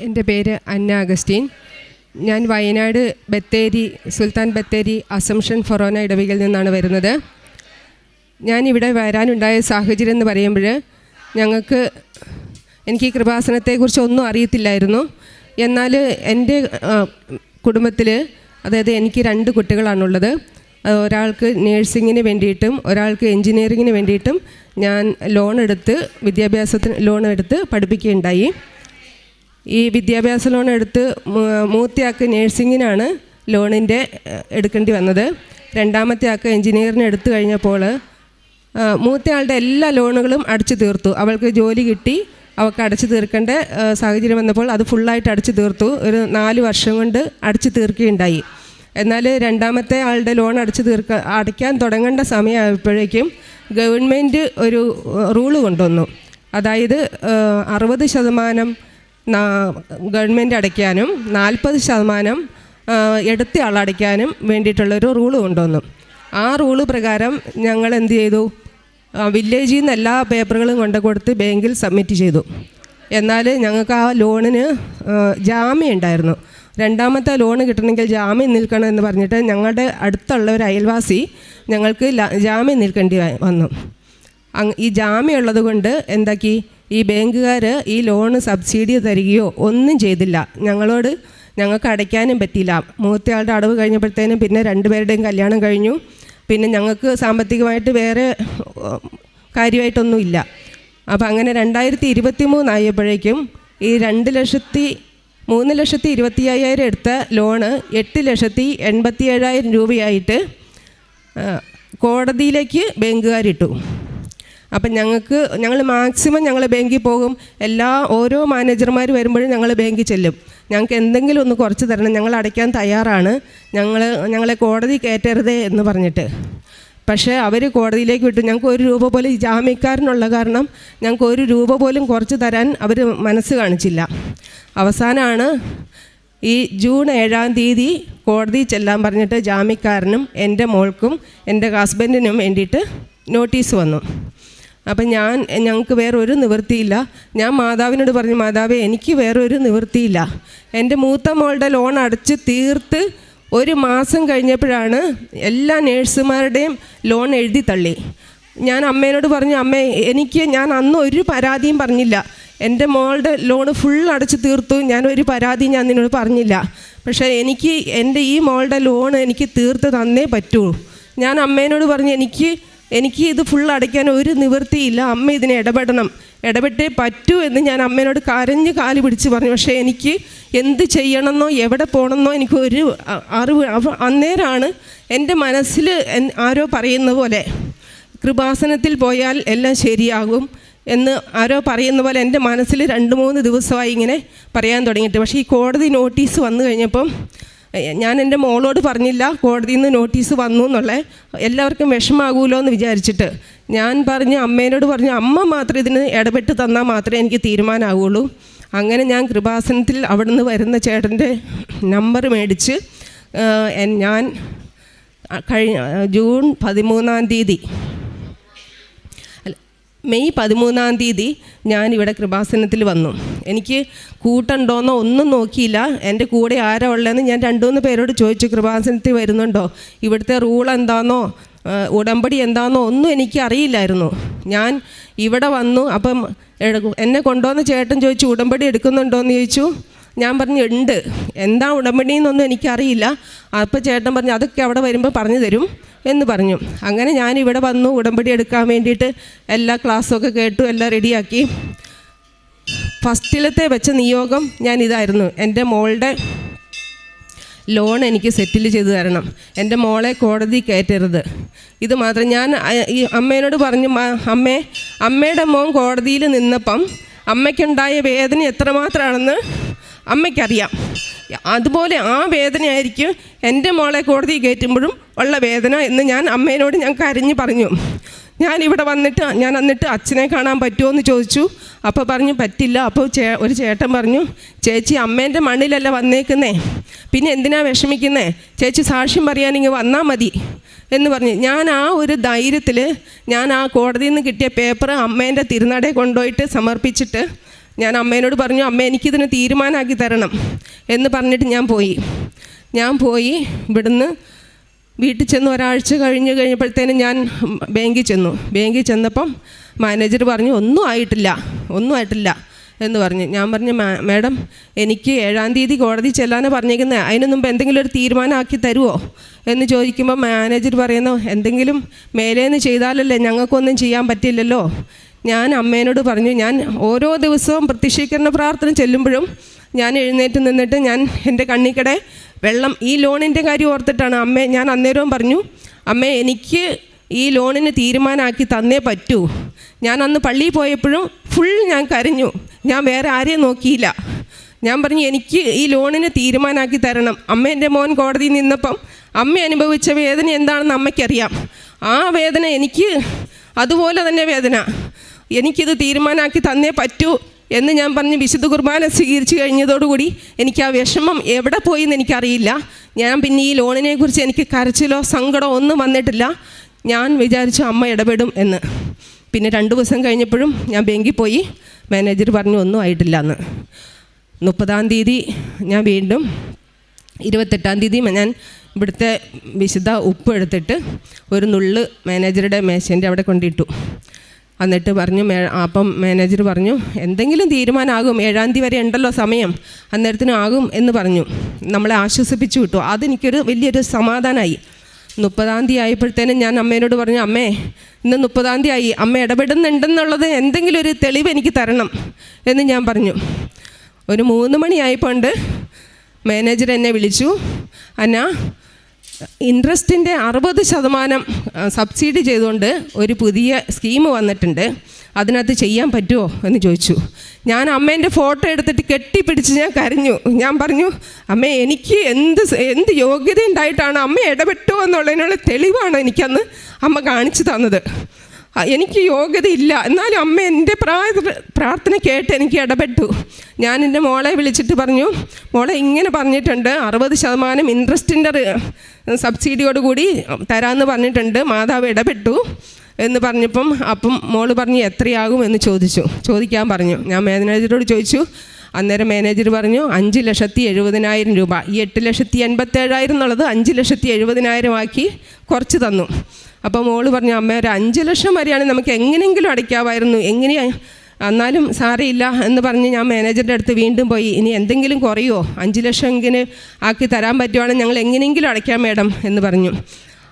എന്റെ പേര് അന്ന അഗസ്റ്റീൻ. ഞാൻ വയനാട് ബത്തേരി സുൽത്താൻ ബത്തേരി അസംഷൻ ഫൊറോന ഇടവകയിൽ നിന്നാണ് വരുന്നത്. ഞാൻ ഇവിടെ വരാനുണ്ടായ സാഹചര്യം എന്ന് പറയുമ്പോൾ ഞങ്ങൾക്ക് എനിക്ക് ഈ കൃപാസനത്തെക്കുറിച്ച് ഒന്നും അറിയത്തില്ലായിരുന്നു. എന്നാൽ എന്റെ കുടുംബത്തിൽ അതായത് എനിക്ക് രണ്ട് കുട്ടികളാണുള്ളത്. ഒരാൾക്ക് നേഴ്സിങ്ങിന് വേണ്ടിയിട്ടും ഒരാൾക്ക് എൻജിനീയറിങ്ങിന് വേണ്ടിയിട്ടും ഞാൻ ലോൺ എടുത്ത് വിദ്യാഭ്യാസത്തിന് ലോൺ എടുത്ത് പഠിപ്പിക്കുകയുണ്ടായി. ഈ വിദ്യാഭ്യാസ ലോൺ എടുത്ത് മൂത്തയാൾക്ക് നേഴ്സിങ്ങിനാണ് ലോണിന്റെ എടുക്കേണ്ടി വന്നത്. രണ്ടാമത്തെ ആൾക്ക് എൻജിനീയറിന് എടുത്തു കഴിഞ്ഞപ്പോൾ മൂത്തയാളുടെ എല്ലാ ലോണുകളും അടച്ചു തീർത്തു. അവൾക്ക് ജോലി കിട്ടി അവൾക്ക് അടച്ചു തീർക്കേണ്ട സാഹചര്യം വന്നപ്പോൾ അത് ഫുള്ളായിട്ട് അടച്ചു തീർത്തു. ഒരു നാല് വർഷം കൊണ്ട് അടച്ചു തീർക്കുകയുണ്ടായി. എന്നാൽ രണ്ടാമത്തെ ആളുടെ ലോൺ അടച്ചു തീർക്ക അടയ്ക്കാൻ തുടങ്ങേണ്ട സമയമായപ്പോഴേക്കും ഗവൺമെന്റ് ഒരു റൂൾ കൊണ്ടുവന്നു. അതായത് അറുപത് ശതമാനം ഗവൺമെന്റ് അടയ്ക്കാനും നാൽപ്പത് ശതമാനം ആ, എടുത്ത ആൾ അടയ്ക്കാനും വേണ്ടിയിട്ടുള്ളൊരു റൂൾ കൊണ്ടുവന്നു. ആ റൂൾ പ്രകാരം ഞങ്ങൾ എന്ത് ചെയ്തു? വില്ലേജിൽ നിന്ന് എല്ലാ പേപ്പറുകളും കൊണ്ട് കൊടുത്ത് ബാങ്കിൽ സബ്മിറ്റ് ചെയ്തു. എന്നാൽ ഞങ്ങൾക്ക് ആ ലോണിന് ജാമ്യം ഉണ്ടായിരുന്നു. രണ്ടാമത്തെ ലോൺ കിട്ടണമെങ്കിൽ ജാമ്യം നിൽക്കണം എന്ന് പറഞ്ഞിട്ട് ഞങ്ങളുടെ അടുത്തുള്ള ഒരു അയൽവാസി ഞങ്ങൾക്ക് ജാമ്യം നിൽക്കേണ്ടി വന്നു. ഈ ജാമ്യം ഉള്ളത് കൊണ്ട് എന്താക്കി? ഈ ബാങ്കുകാർ ഈ ലോണ് സബ്സിഡി തരികയോ ഒന്നും ചെയ്തില്ല. ഞങ്ങളോട് ഞങ്ങൾക്ക് അടയ്ക്കാനും പറ്റിയില്ല. മൂത്തയാളുടെ അടവ് കഴിഞ്ഞപ്പോഴത്തേനും പിന്നെ രണ്ടുപേരുടെയും കല്യാണം കഴിഞ്ഞു. പിന്നെ ഞങ്ങൾക്ക് സാമ്പത്തികമായിട്ട് വേറെ കാര്യമായിട്ടൊന്നുമില്ല. അപ്പോൾ അങ്ങനെ രണ്ടായിരത്തി ഇരുപത്തി മൂന്നായപ്പോഴേക്കും ഈ രണ്ട് ലക്ഷത്തി മൂന്ന് ലക്ഷത്തി ഇരുപത്തി അയ്യായിരം എടുത്ത ലോണ് എട്ട് ലക്ഷത്തി എൺപത്തി ഏഴായിരം രൂപയായിട്ട് കോടതിയിലേക്ക് ബാങ്കുകാരിട്ടു. അപ്പം ഞങ്ങൾക്ക് ഞങ്ങൾ മാക്സിമം ഞങ്ങൾ ബാങ്കിൽ പോകും. എല്ലാ ഓരോ മാനേജർമാർ വരുമ്പോഴും ഞങ്ങൾ ബാങ്കിൽ ചെല്ലും. ഞങ്ങൾക്ക് എന്തെങ്കിലും ഒന്ന് കുറച്ച് തരണം. ഞങ്ങൾ അടയ്ക്കാൻ തയ്യാറാണ്. ഞങ്ങൾ ഞങ്ങളെ കോടതി കയറ്റരുതേ എന്ന് പറഞ്ഞിട്ട്. പക്ഷേ അവർ കോടതിയിലേക്ക് വിട്ടു. ഞങ്ങൾക്ക് ഒരു രൂപ പോലും ജാമ്യക്കാരനുള്ള കാരണം ഞങ്ങൾക്ക് ഒരു രൂപ പോലും കുറച്ച് തരാൻ അവർ മനസ്സ് കാണിച്ചില്ല. അവസാനമാണ് ഈ ജൂൺ ഏഴാം തീയതി കോടതി ചെല്ലാൻ പറഞ്ഞിട്ട് ജാമ്യക്കാരനും എന്റെ മോൾക്കും എന്റെ ഹസ്ബൻഡിനും വേണ്ടിയിട്ട് നോട്ടീസ് വന്നു. അപ്പം ഞാൻ ഞങ്ങൾക്ക് വേറെ ഒരു നിവൃത്തിയില്ല. ഞാൻ മാതാവിനോട് പറഞ്ഞു മാതാവേ എനിക്ക് വേറെ ഒരു നിവൃത്തിയില്ല. എന്റെ മൂത്ത മോളുടെ ലോൺ അടച്ച് തീർത്ത് ഒരു മാസം കഴിഞ്ഞപ്പോഴാണ് എല്ലാ നേഴ്സുമാരുടെയും ലോൺ എഴുതി തള്ളി. ഞാൻ അമ്മേനോട് പറഞ്ഞു അമ്മേ എനിക്ക് ഞാൻ അന്ന് ഒരു പരാതിയും പറഞ്ഞില്ല. എന്റെ മോളുടെ ലോൺ ഫുൾ അടച്ച് തീർത്തു. ഞാൻ ഒരു പരാതി ഞാൻ നിന്നോട് പറഞ്ഞില്ല. പക്ഷേ എനിക്ക് എന്റെ ഈ മോളുടെ ലോൺ എനിക്ക് തീർത്ത് തന്നേ പറ്റൂ. ഞാൻ അമ്മേനോട് പറഞ്ഞു എനിക്ക് എനിക്ക് ഇത് ഫുൾ അടയ്ക്കാൻ ഒരു നിവൃത്തിയില്ല. അമ്മ ഇതിനെ ഇടപെടണം. ഇടപെട്ടേ പറ്റൂ എന്ന് ഞാൻ അമ്മേനോട് കരഞ്ഞ് കാലി പിടിച്ച് പറഞ്ഞു. പക്ഷേ എനിക്ക് എന്ത് ചെയ്യണമെന്നോ എവിടെ പോകണമെന്നോ എനിക്ക് ഒരു അറിവ് അന്നേരമാണ് എന്റെ മനസ്സിൽ ആരോ പറയുന്ന പോലെ കൃപാസനത്തിൽ പോയാൽ എല്ലാം ശരിയാകും എന്ന് ആരോ പറയുന്ന പോലെ എന്റെ മനസ്സിൽ രണ്ട് മൂന്ന് ദിവസമായി ഇങ്ങനെ പറയാൻ തുടങ്ങിയിട്ട്. പക്ഷേ ഈ കോടതി നോട്ടീസ് വന്നു കഴിഞ്ഞപ്പം ഞാൻ എന്റെ മോളോട് പറഞ്ഞില്ല കോടതിയിൽ നിന്ന് നോട്ടീസ് വന്നു എന്നുള്ള. എല്ലാവർക്കും വിഷമാകുമല്ലോ എന്ന് വിചാരിച്ചിട്ട് ഞാൻ പറഞ്ഞു അമ്മേനോട് പറഞ്ഞു അമ്മ മാത്രം ഇതിന് ഇടപെട്ട് തന്നാൽ മാത്രമേ എനിക്ക് തീരുമാനമാകുള്ളൂ അങ്ങനെ ഞാൻ കൃപാസനത്തിൽ അവിടെ നിന്ന് വരുന്ന ചേട്ടന്റെ നമ്പർ മേടിച്ച് ഞാൻ കഴിഞ്ഞ ജൂൺ പതിമൂന്നാം തീയതി മെയ് പതിമൂന്നാം തീയതി ഞാൻ ഇവിടെ കൃപാസനത്തിൽ വന്നു. എനിക്ക് കൂട്ടുണ്ടോയെന്നോ ഒന്നും നോക്കിയില്ല. എന്റെ കൂടെ ആരാ ഉള്ളതെന്ന് ഞാൻ രണ്ടുമൂന്ന് പേരോട് ചോദിച്ചു കൃപാസനത്തിൽ വരുന്നുണ്ടോ? ഇവിടുത്തെ റൂൾ എന്താണെന്നോ ഉടമ്പടി എന്താണെന്നോ ഒന്നും എനിക്ക് അറിയില്ലായിരുന്നു. ഞാൻ ഇവിടെ വന്നു അപ്പം എന്നെ കൊണ്ടുവന്ന ചേട്ടൻ ചോദിച്ചു ഉടമ്പടി എടുക്കുന്നുണ്ടോയെന്ന് ചോദിച്ചു? ഞാൻ പറഞ്ഞു ഉണ്ട്. എന്താ ഉടമ്പടി എന്നൊന്നും എനിക്കറിയില്ല. അപ്പോൾ ചേട്ടൻ പറഞ്ഞു അതൊക്കെ അവിടെ വരുമ്പോൾ പറഞ്ഞു തരും എന്ന് പറഞ്ഞു. അങ്ങനെ ഞാൻ ഇവിടെ വന്നു ഉടമ്പടി എടുക്കാൻ വേണ്ടിയിട്ട് എല്ലാ ക്ലാസ്സൊക്കെ കേട്ടു എല്ലാം റെഡിയാക്കി. ഫസ്റ്റിലത്തെ വെച്ച നിയോഗം ഞാൻ ഇതായിരുന്നു. എന്റെ മോളുടെ ലോൺ എനിക്ക് സെറ്റിൽ ചെയ്തു തരണം. എന്റെ മോളെ കോടതി കയറ്റരുത്. ഇത് മാത്രം ഞാൻ ഈ അമ്മേനോട് പറഞ്ഞു അമ്മേ അമ്മയുടെ മോൻ കോടതിയിൽ നിന്നപ്പം അമ്മയ്ക്കുണ്ടായ വേദന എത്രമാത്രമാണെന്ന് അമ്മയ്ക്കറിയാം. അതുപോലെ ആ വേദനയായിരിക്കും എന്റെ മോളെ കോടതി കയറ്റുമ്പോഴും ഉള്ള വേദന എന്ന് ഞാൻ അമ്മേനോട് ഞാൻ കരഞ്ഞ് പറഞ്ഞു. ഞാൻ ഇവിടെ വന്നിട്ട് ഞാൻ എന്നിട്ട് അച്ഛനെ കാണാൻ പറ്റുമോ എന്ന് ചോദിച്ചു. അപ്പോൾ പറഞ്ഞു പറ്റില്ല. അപ്പോൾ ചേ ഒരു ചേട്ടൻ പറഞ്ഞു ചേച്ചി അമ്മേന്റെ മണ്ണിലല്ല വന്നേക്കുന്നേ. പിന്നെ എന്തിനാ വിഷമിക്കുന്നേ? ചേച്ചി സാക്ഷ്യം പറയാൻ ഇങ്ങ് വന്നാൽ മതി. എന്ന് പറഞ്ഞു. ഞാൻ ആ ഒരു ധൈര്യത്തിൽ ഞാൻ ആ കോടതിയിൽ നിന്ന് കിട്ടിയ പേപ്പർ അമ്മേന്റെ തിരുനടയെ കൊണ്ടുപോയിട്ട് സമർപ്പിച്ചിട്ട് ഞാൻ അമ്മേനോട് പറഞ്ഞു അമ്മ എനിക്കിതിന് തീരുമാനമാക്കി തരണം. എന്ന് പറഞ്ഞിട്ട് ഞാൻ പോയി. ഞാൻ പോയി ഇവിടുന്ന് വീട്ടിൽ ചെന്ന് ഒരാഴ്ച കഴിഞ്ഞ് കഴിഞ്ഞപ്പോഴത്തേനും ഞാൻ ബാങ്കിൽ ചെന്നു. ബാങ്കിൽ ചെന്നപ്പം മാനേജർ പറഞ്ഞു ഒന്നും ആയിട്ടില്ല ഒന്നും ആയിട്ടില്ല. എന്ന് പറഞ്ഞു. ഞാൻ പറഞ്ഞു "മാ- മാഡം എനിക്ക് ഏഴാം തീയതി കോടതി ചെല്ലാനാണ് പറഞ്ഞേക്കുന്നത് അതിന് മുമ്പ് എന്തെങ്കിലും ഒരു തീരുമാനമാക്കി തരുമോ എന്ന് ചോദിക്കുമ്പോൾ മാനേജർ പറയുന്നു എന്തെങ്കിലും മേലേന്ന് ചെയ്താലല്ലേ ഞങ്ങൾക്കൊന്നും ചെയ്യാൻ പറ്റില്ലല്ലോ. ഞാൻ അമ്മേനോട് പറഞ്ഞു ഞാൻ ഓരോ ദിവസവും പ്രത്യക്ഷീകരണ പ്രാർത്ഥന ചെല്ലുമ്പോഴും ഞാൻ എഴുന്നേറ്റ് നിന്നിട്ട് ഞാൻ എന്റെ കണ്ണിക്കടെ വെള്ളം ഈ ലോണിന്റെ കാര്യം ഓർത്തിട്ടാണ് അമ്മേ ഞാൻ അന്നേരവും പറഞ്ഞു അമ്മേ എനിക്ക് ഈ ലോണിന് തീരുമാനമാക്കി തന്നേ പറ്റൂ. ഞാൻ അന്ന് പള്ളിയിൽ പോയപ്പോഴും ഫുൾ ഞാൻ കരഞ്ഞു. ഞാൻ വേറെ ആരെയും നോക്കിയില്ല. ഞാൻ പറഞ്ഞു എനിക്ക് ഈ ലോണിന് തീരുമാനമാക്കി തരണം. അമ്മ എന്റെ മോൻ കോടതിയിൽ നിന്നപ്പം അമ്മ അനുഭവിച്ച വേദന എന്താണെന്ന് അമ്മയ്ക്കറിയാം. ആ വേദന എനിക്ക് അതുപോലെ തന്നെ വേദന. എനിക്കിത് തീരുമാനമാക്കി തന്നേ പറ്റൂ എന്ന് ഞാൻ പറഞ്ഞ് വിശുദ്ധ കുർബാന സ്വീകരിച്ചു കഴിഞ്ഞതോടുകൂടി എനിക്ക് ആ വിഷമം എവിടെ പോയി എന്ന് എനിക്കറിയില്ല. ഞാൻ പിന്നെ ഈ ലോണിനെ കുറിച്ച് എനിക്ക് കരച്ചിലോ സങ്കടമോ ഒന്നും വന്നിട്ടില്ല. ഞാൻ വിചാരിച്ചു അമ്മ ഇടപെടും എന്ന്. പിന്നെ രണ്ട് ദിവസം കഴിഞ്ഞപ്പോഴും ഞാൻ ബാങ്കിൽ പോയി. മാനേജർ പറഞ്ഞു ഒന്നും ആയിട്ടില്ല എന്ന് മുപ്പതാം തീയതി ഞാൻ വീണ്ടും ഇരുപത്തെട്ടാം തീയതി ഞാൻ ഇവിടുത്തെ വിശുദ്ധ ഉപ്പ് എടുത്തിട്ട് ഒരു നുള്ള് മാനേജറുടെ മേശേന്റെ അവിടെ കൊണ്ടിട്ടു. എന്നിട്ട് പറഞ്ഞു അപ്പം മാനേജർ പറഞ്ഞു എന്തെങ്കിലും തീരുമാനമാകും ഏഴാം തീയതി വരെ ഉണ്ടല്ലോ സമയം അന്നേരത്തിനും ആകും എന്ന് പറഞ്ഞു. നമ്മളെ ആശ്വസിപ്പിച്ചു വിട്ടു. അതെനിക്കൊരു വലിയൊരു സമാധാനമായി മുപ്പതാം തീയതി ആയപ്പോഴത്തേനും ഞാൻ അമ്മേനോട് പറഞ്ഞു അമ്മേ ഇന്ന് മുപ്പതാം തീയതി ആയി. അമ്മ ഇടപെടുന്നുണ്ടെന്നുള്ളത് എന്തെങ്കിലും ഒരു തെളിവ് എനിക്ക് തരണം എന്ന് ഞാൻ പറഞ്ഞു. ഒരു മൂന്ന് മണിയായപ്പോണ്ട് മാനേജർ എന്നെ വിളിച്ചു. അന്ന ഇൻട്രസ്റ്റിന്റെ അറുപത് ശതമാനം സബ്സിഡി ചെയ്തുകൊണ്ട് ഒരു പുതിയ സ്കീം വന്നിട്ടുണ്ട്. അതിനകത്ത് ചെയ്യാൻ പറ്റുമോ എന്ന് ചോദിച്ചു. ഞാൻ അമ്മേന്റെ ഫോട്ടോ എടുത്തിട്ട് കെട്ടിപ്പിടിച്ച് ഞാൻ കരഞ്ഞു. ഞാൻ പറഞ്ഞു അമ്മേ എനിക്ക് എന്ത് എന്ത് യോഗ്യത ഉണ്ടായിട്ടാണ് അമ്മ ഇടപെട്ടു എന്നുള്ളതിനുള്ള തെളിവാണ് എനിക്കന്ന് അമ്മ കാണിച്ചു തന്നത്. എനിക്ക് യോഗ്യതയില്ല. എന്നാലും അമ്മ എന്റെ പ്രായ പ്രാർത്ഥന കേട്ട് എനിക്ക് ഇടപെട്ടു. ഞാൻ എന്റെ മോളെ വിളിച്ചിട്ട് പറഞ്ഞു മോളെ ഇങ്ങനെ പറഞ്ഞിട്ടുണ്ട്. അറുപത് ശതമാനം ഇൻട്രസ്റ്റിന്റെ സബ്സിഡിയോട് കൂടി തരാമെന്ന് പറഞ്ഞിട്ടുണ്ട്. മാതാവ് ഇടപെട്ടു. എന്ന് പറഞ്ഞപ്പം അപ്പം മോൾ പറഞ്ഞു എത്രയാകും? എന്ന് ചോദിച്ചു. ചോദിക്കാൻ പറഞ്ഞു. ഞാൻ മാനേജറോട് ചോദിച്ചു. അന്നേരം മാനേജർ പറഞ്ഞു അഞ്ച് ലക്ഷത്തി എഴുപതിനായിരം രൂപ. ഈ എട്ട് ലക്ഷത്തി എൺപത്തേഴായിരം എന്നുള്ളത് അഞ്ച് ലക്ഷത്തി എഴുപതിനായിരം ആക്കി കുറച്ച് തന്നു. അപ്പോൾ മോൾ പറഞ്ഞു അമ്മ ഒരു അഞ്ച് ലക്ഷം വരെയാണെങ്കിൽ നമുക്ക് എങ്ങനെയെങ്കിലും അടയ്ക്കാമായിരുന്നു. എങ്ങനെയാണ് എന്നാലും സാരയില്ല എന്ന് പറഞ്ഞ് ഞാൻ മാനേജറിന്റെ അടുത്ത് വീണ്ടും പോയി. ഇനി എന്തെങ്കിലും കുറയോ? അഞ്ച് ലക്ഷം ഇങ്ങനെ ആക്കി തരാൻ പറ്റുവാണെങ്കിൽ ഞങ്ങൾ എങ്ങനെയെങ്കിലും അടയ്ക്കാം മേഡം എന്ന് പറഞ്ഞു.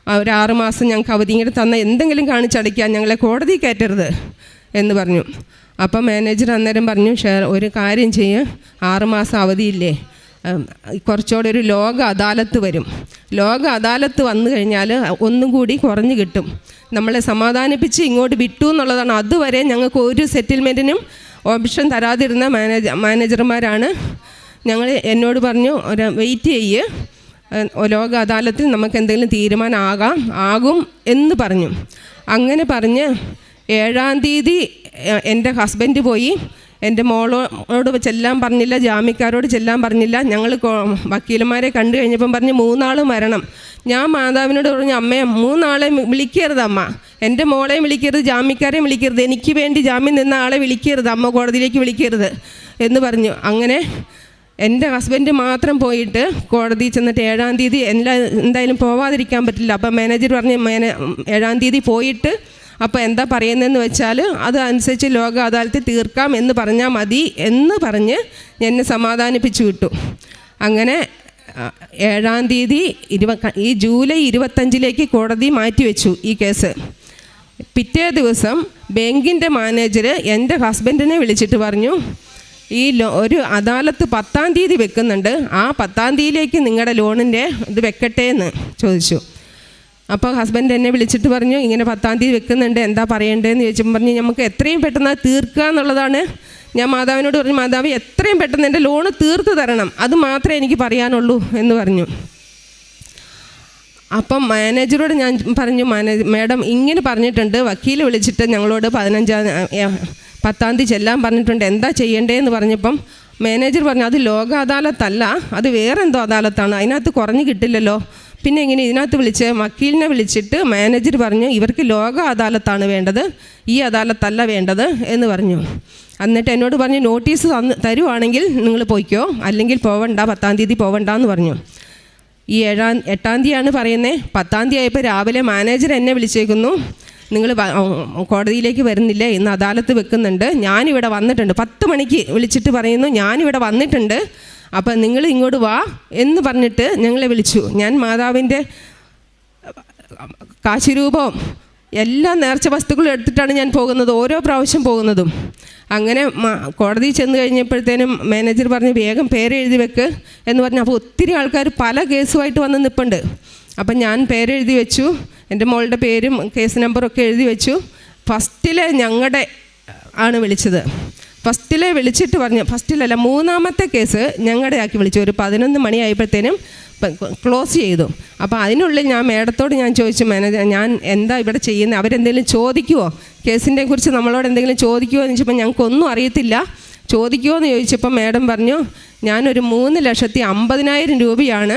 ഒരു ആറ് മാസം ഞങ്ങൾക്ക് അവധി ഇങ്ങനെ തന്ന എന്തെങ്കിലും കാണിച്ചടയ്ക്കാൻ ഞങ്ങളെ കോടതി കയറ്റരുത് എന്ന് പറഞ്ഞു. അപ്പം മാനേജർ അന്നേരം പറഞ്ഞു ഷെയർ ഒരു കാര്യം ചെയ്യ്. ആറ് മാസം അവധിയില്ലേ. കുറച്ചുകൂടെ ഒരു ലോക അദാലത്ത് വരും. ലോക അദാലത്ത് വന്നു കഴിഞ്ഞാൽ ഒന്നും കൂടി കുറഞ്ഞു കിട്ടും. നമ്മളെ സമാധാനിപ്പിച്ച് ഇങ്ങോട്ട് വിട്ടു എന്നുള്ളതാണ്. അതുവരെ ഞങ്ങൾക്ക് ഒരു സെറ്റിൽമെന്റിനും ഓപ്ഷൻ തരാതിരുന്ന മാനേജ മാനേജർമാരാണ്. ഞങ്ങൾ എന്നോട് പറഞ്ഞു ഒരു വെയിറ്റ് ചെയ്യ്. ലോക അദാലത്തിൽ നമുക്ക് എന്തെങ്കിലും തീരുമാനമാകാം ആകും എന്ന് പറഞ്ഞു. അങ്ങനെ പറഞ്ഞ് ഏഴാം തീയതി എന്റെ ഹസ്ബൻഡ് പോയി. എന്റെ മോളോട് ചെല്ലാൻ പറഞ്ഞില്ല ജാമ്യക്കാരോട് ചെല്ലാൻ പറഞ്ഞില്ല. ഞങ്ങൾ വക്കീലന്മാരെ കണ്ടു കഴിഞ്ഞപ്പം പറഞ്ഞ് മൂന്നാൾ മരണം. ഞാൻ മാതാവിനോട് പറഞ്ഞു അമ്മേ മൂന്നാളെ വിളിക്കരുത് അമ്മ. എന്റെ മോളെയും വിളിക്കരുത് ജാമ്യക്കാരെയും വിളിക്കരുത്. എനിക്ക് വേണ്ടി ജാമ്യം നിന്ന ആളെ വിളിക്കരുത് അമ്മ കോടതിയിലേക്ക് വിളിക്കരുത്. എന്ന് പറഞ്ഞു. അങ്ങനെ എന്റെ ഹസ്ബൻഡ് മാത്രം പോയിട്ട് കോടതിയിൽ ചെന്നിട്ട് ഏഴാം തീയതി എല്ലാ എന്തായാലും പോവാതിരിക്കാൻ പറ്റില്ല. അപ്പം മാനേജർ പറഞ്ഞ് ഏഴാം തീയതി പോയിട്ട് അപ്പോൾ എന്താ പറയുന്നതെന്ന് വെച്ചാൽ അത് അനുസരിച്ച് ലോക അദാലത്തിൽ തീർക്കാം എന്ന് പറഞ്ഞാൽ മതി എന്ന് പറഞ്ഞ് എന്നെ സമാധാനിപ്പിച്ചു വിട്ടു. അങ്ങനെ ഏഴാം തീയതി ഇരുപ ഈ ജൂലൈ ഇരുപത്തഞ്ചിലേക്ക് കോടതി മാറ്റിവെച്ചു ഈ കേസ്. പിറ്റേ ദിവസം ബാങ്കിന്റെ മാനേജർ എന്റെ ഹസ്ബൻഡിനെ വിളിച്ചിട്ട് പറഞ്ഞു ഈ ലോ ഒരു അദാലത്ത് പത്താം തീയതി വെക്കുന്നുണ്ട്. ആ പത്താം തീയതിയിലേക്ക് നിങ്ങളുടെ ലോണിന്റെ ഇത് വെക്കട്ടെ എന്ന് ചോദിച്ചു. അപ്പോൾ ഹസ്ബൻഡ് എന്നെ വിളിച്ചിട്ട് പറഞ്ഞു ഇങ്ങനെ പത്താം തീയതി വെക്കുന്നുണ്ട് എന്താ പറയേണ്ടതെന്ന് ചോദിച്ചപ്പോൾ പറഞ്ഞു നമുക്ക് എത്രയും പെട്ടെന്ന് തീർക്കുക എന്നുള്ളതാണ്. ഞാൻ മാതാവിനോട് പറഞ്ഞു മാതാവ് എത്രയും പെട്ടെന്ന് എന്റെ ലോണ് തീർത്ത് തരണം അത് മാത്രമേ എനിക്ക് പറയാനുള്ളൂ എന്ന് പറഞ്ഞു. അപ്പം മാനേജറോട് ഞാൻ പറഞ്ഞു മാനേജ് മാഡം ഇങ്ങനെ പറഞ്ഞിട്ടുണ്ട് വക്കീൽ വിളിച്ചിട്ട് ഞങ്ങളോട് പതിനഞ്ചാം പത്താം തീയതി ചെല്ലാൻ പറഞ്ഞിട്ടുണ്ട് എന്താ ചെയ്യേണ്ടതെന്ന് പറഞ്ഞപ്പം മാനേജർ പറഞ്ഞു അത് ലോക അദാലത്തല്ല അത് വേറെ എന്തോ അദാലത്താണ് അതിനകത്ത് കുറഞ്ഞു കിട്ടില്ലല്ലോ പിന്നെ ഇങ്ങനെ ഇതിനകത്ത് വിളിച്ച് വക്കീലിനെ വിളിച്ചിട്ട് മാനേജർ പറഞ്ഞു ഇവർക്ക് ലോക അദാലത്താണ് വേണ്ടത് ഈ അദാലത്തല്ല വേണ്ടത് എന്ന് പറഞ്ഞു. എന്നിട്ട് എന്നോട് പറഞ്ഞു നോട്ടീസ് തന്ന് തരുവാണെങ്കിൽ നിങ്ങൾ പോയിക്കോ അല്ലെങ്കിൽ പോവണ്ട പത്താം തീയതി പോവണ്ട എന്ന് പറഞ്ഞു. ഈ ഏഴാം എട്ടാം തീയതിയാണ് പറയുന്നത് പത്താം തീയതി ആയപ്പോൾ രാവിലെ മാനേജർ എന്നെ വിളിച്ചേക്കുന്നു നിങ്ങൾ കോടതിയിലേക്ക് വരുന്നില്ല ഇന്ന് അദാലത്ത് വെക്കുന്നുണ്ട് ഞാനിവിടെ വന്നിട്ടുണ്ട്. പത്ത് മണിക്ക് വിളിച്ചിട്ട് പറയുന്നു ഞാനിവിടെ വന്നിട്ടുണ്ട് അപ്പം നിങ്ങൾ ഇങ്ങോട്ട് വാ എന്ന് പറഞ്ഞിട്ട് ഞങ്ങളെ വിളിച്ചു. ഞാൻ മാതാവിന്റെ കാശുരൂപവും എല്ലാ നേർച്ച വസ്തുക്കളും എടുത്തിട്ടാണ് ഞാൻ പോകുന്നത് ഓരോ പ്രാവശ്യം പോകുന്നതും. അങ്ങനെ കോടതി ചെന്ന് കഴിഞ്ഞപ്പോഴത്തേനും മാനേജർ പറഞ്ഞ് വേഗം പേരെഴുതി വെക്ക് എന്ന് പറഞ്ഞു. അപ്പോൾ ഒത്തിരി ആൾക്കാർ പല കേസുമായിട്ട് വന്ന് നിൽപ്പുണ്ട് അപ്പം ഞാൻ പേരെഴുതി വെച്ചു എന്റെ മോളുടെ പേരും കേസ് നമ്പറും ഒക്കെ എഴുതി വെച്ചു. ഫസ്റ്റിലെ ഞങ്ങളുടെ ആണ് വിളിച്ചത്. ഫസ്റ്റിലെ വിളിച്ചിട്ട് പറഞ്ഞു ഫസ്റ്റിലല്ല മൂന്നാമത്തെ കേസ് ഞങ്ങളുടെ ആക്കി വിളിച്ചു. ഒരു പതിനൊന്ന് മണിയായപ്പോഴത്തേനും ക്ലോസ് ചെയ്തു. അപ്പോൾ അതിനുള്ളിൽ ഞാൻ മേഡത്തോട് ഞാൻ ചോദിച്ചു മാനേജർ ഞാൻ എന്താ ഇവിടെ ചെയ്യുന്നത് അവരെന്തെങ്കിലും ചോദിക്കുമോ കേസിനെ കുറിച്ച് നമ്മളോട് എന്തെങ്കിലും ചോദിക്കുമോ എന്ന് ചോദിച്ചപ്പോൾ ഞങ്ങൾക്കൊന്നും അറിയത്തില്ല. ചോദിക്കുമോ എന്ന് ചോദിച്ചപ്പോൾ മാഡം പറഞ്ഞു ഞാനൊരു മൂന്ന് ലക്ഷത്തി അമ്പതിനായിരം രൂപയാണ്